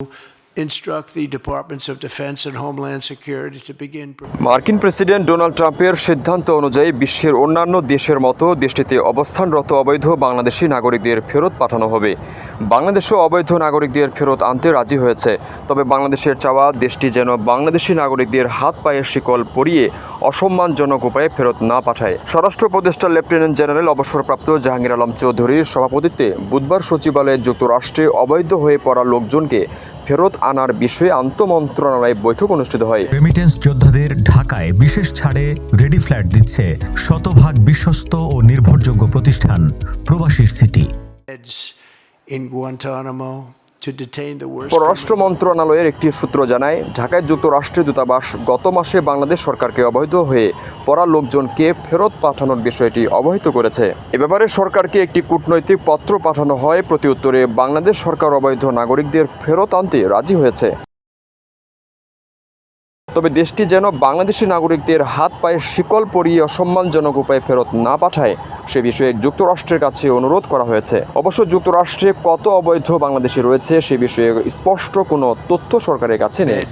you instruct the Departments of Defense and Homeland Security to begin মার্কিন president Donald ট্রাম্পের সিদ্ধান্ত অনুযায়ী বিশ্বের অন্যান্য দেশের মতো দেশটিতে অবস্থানরত অবৈধ বাংলাদেশি নাগরিকদের ফেরত পাঠানো হবে। বাংলাদেশও অবৈধ নাগরিকদের ফেরত আনতে রাজি হয়েছে। তবে বাংলাদেশের চাওয়া দেশটি যেন বাংলাদেশি নাগরিকদের হাত পায়ের শিকল পরিয়ে অসম্মানজনক উপায়ে ফেরত না পাঠায়। স্বরাষ্ট্র উপদেষ্টা লেফটেন্যান্ট জেনারেল অবসরপ্রাপ্ত জাহাঙ্গীর আলম চৌধুরীর সভাপতিত্বে বুধবার সচিবালয়ে যুক্তরাষ্ট্রে অবৈধ হয়ে পড়া লোকজনকে ফেরত আনার বিষয়ে আন্তঃমন্ত্রণালয় বৈঠক অনুষ্ঠিত হয়। রেমিটেন্স যোদ্ধাদের ঢাকায় বিশেষ ছাড়ে রেডি ফ্ল্যাট দিচ্ছে শতভাগ বিশ্বস্ত ও নির্ভরযোগ্য প্রতিষ্ঠান প্রবাসীর সিটি heads in Guantanamo পররাষ্ট্র মন্ত্রণালয়ের একটি সূত্র জানায় ঢাকায় যুক্তরাষ্ট্রের দূতাবাস গত মাসে বাংলাদেশ সরকারকে অবহিত হয়ে পড়া লোকজনকে ফেরত পাঠানোর বিষয়টি অবহিত করেছে। এ ব্যাপারে সরকারকে একটি কূটনৈতিক পত্র পাঠানো হয় প্রতি উত্তরে বাংলাদেশ সরকার অবৈধ নাগরিকদের ফেরত আনতে রাজি হয়েছে। তবে দেশটি যেন বাংলাদেশি নাগরিকদের হাত পায়ে শিকল পরিয়ে অসম্মানজনক উপায়ে ফেরত না পাঠায়, সে বিষয়ে যুক্তরাষ্ট্রের কাছে অনুরোধ করা হয়েছে। অবশ্য যুক্তরাষ্ট্রে কত অবৈধ বাংলাদেশি রয়েছে সে বিষয়ে স্পষ্ট কোনো তথ্য সরকারের কাছে নেই।